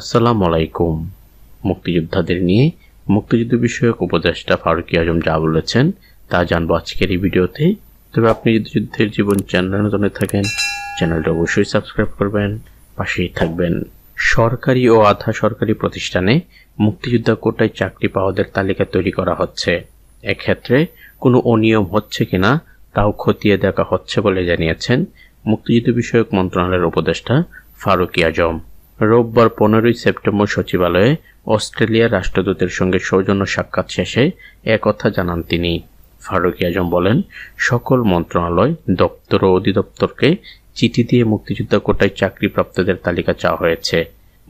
আসসালামু আলাইকুম মুক্তিযোদ্ধাদের নিয়ে মুক্তিযুদ্ধ বিষয়ক উপদেষ্টা ফারুকি আজম যা বলেছেন তা জানব আজকের এই ভিডিওতে। তবে আপনি যদি যুদ্ধের জীবন চ্যানেল নতুন থাকেন, চ্যানেলটা অবশ্যই সাবস্ক্রাইব করবেন, পাশেই থাকবেন। সরকারি ও আধা সরকারি প্রতিষ্ঠানে মুক্তিযোদ্ধা কোটায় চাকরি পাওয়াদের তালিকা তৈরি করা হচ্ছে। এক্ষেত্রে কোনো অনিয়ম হচ্ছে কিনা তাও খতিয়ে দেখা হচ্ছে বলে জানিয়েছেন মুক্তিযুদ্ধ বিষয়ক মন্ত্রণালয়ের উপদেষ্টা ফারুকি আজম। রোববার পনেরোই সেপ্টেম্বর সচিবালয়ে অস্ট্রেলিয়ার রাষ্ট্রদূতের সঙ্গে সৌজন্য সাক্ষাৎ শেষে একথা জানান তিনি। ফারুকি আজম বলেন, সকল মন্ত্রণালয়, দপ্তর ও অধিদপ্তরকে চিঠি দিয়ে মুক্তিযোদ্ধা কোটায় চাকরিপ্রাপ্তদের তালিকা চাওয়া হয়েছে।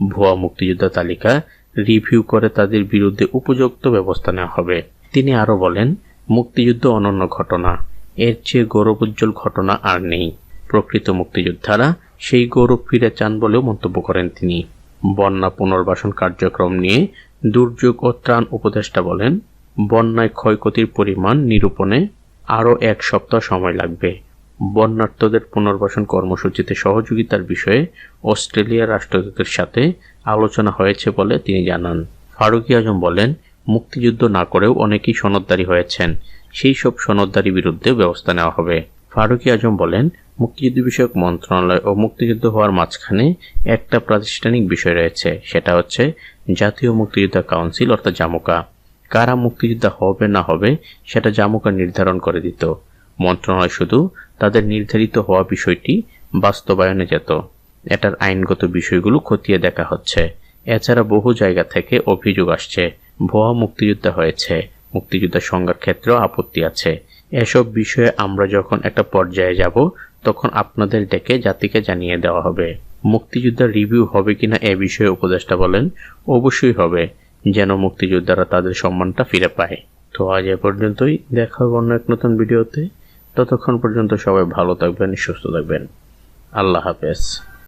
ভুয়া মুক্তিযোদ্ধা তালিকা রিভিউ করে তাদের বিরুদ্ধে উপযুক্ত ব্যবস্থা নেওয়া হবে। তিনি আরও বলেন, মুক্তিযুদ্ধ অনন্য ঘটনা। এর চেয়ে গৌরবোজ্জ্বল ঘটনা আর নেই। প্রকৃত মুক্তিযোদ্ধারা সেই গৌরব ফিরে চান বলেও মন্তব্য করেন তিনি। বন্যা পুনর্বাসন কার্যক্রম নিয়ে দুর্যোগ ও ত্রাণ উপদেষ্টা বলেন, বন্যায় ক্ষয়ক্ষতির পরিমাণ নিরূপণে আরও এক সপ্তাহ সময় লাগবে। বন্যার্থদের পুনর্বাসন কর্মসূচিতে সহযোগিতার বিষয়ে অস্ট্রেলিয়ার রাষ্ট্রদূতের সাথে আলোচনা হয়েছে বলে তিনি জানান। ফারুকি আজম বলেন, মুক্তিযুদ্ধ না করেও অনেকেই সনদদারি হয়েছেন। সেই সব সনদদারি বিরুদ্ধে ব্যবস্থা নেওয়া হবে। ফারুকি আজম বলেন, মুক্তিযুদ্ধ বিষয়ক মন্ত্রণালয় ও মুক্তিযুদ্ধ হওয়ার মাঝখানে একটা প্রাতিষ্ঠানিক বিষয় রয়েছে, সেটা হচ্ছে জাতীয় মুক্তিযোদ্ধা কাউন্সিল, অর্থাৎ জামুকা। কারা মুক্তিযোদ্ধা হবে না হবে, সেটা জামুকা নির্ধারণ করে দিত। মন্ত্রণালয় শুধু তাদের নির্ধারিত হওয়া বিষয়টি বাস্তবায়নে যেত। এটার আইনগত বিষয়গুলো খতিয়ে দেখা হচ্ছে। এছাড়া বহু জায়গা থেকে অভিযোগ আসছে, ভুয়া মুক্তিযোদ্ধা হয়েছে, মুক্তিযোদ্ধা সংজ্ঞার ক্ষেত্রেও আপত্তি আছে। এসব বিষয়ে আমরা যখন একটা পর্যায়ে যাব, তখন আপনাদের ডেকে জাতিকে জানিয়ে দেওয়া হবে। মুক্তিযোদ্ধার রিভিউ হবে কিনা এ বিষয়ে উপদেষ্টা বলেন, অবশ্যই হবে, যেন মুক্তিযোদ্ধারা তাদের সম্মানটা ফিরে পায়। তো আজ এ পর্যন্তই, দেখা হবে অন্য এক নতুন ভিডিওতে। ততক্ষণ পর্যন্ত সবাই ভালো থাকবেন, সুস্থ থাকবেন। আল্লাহ হাফেজ।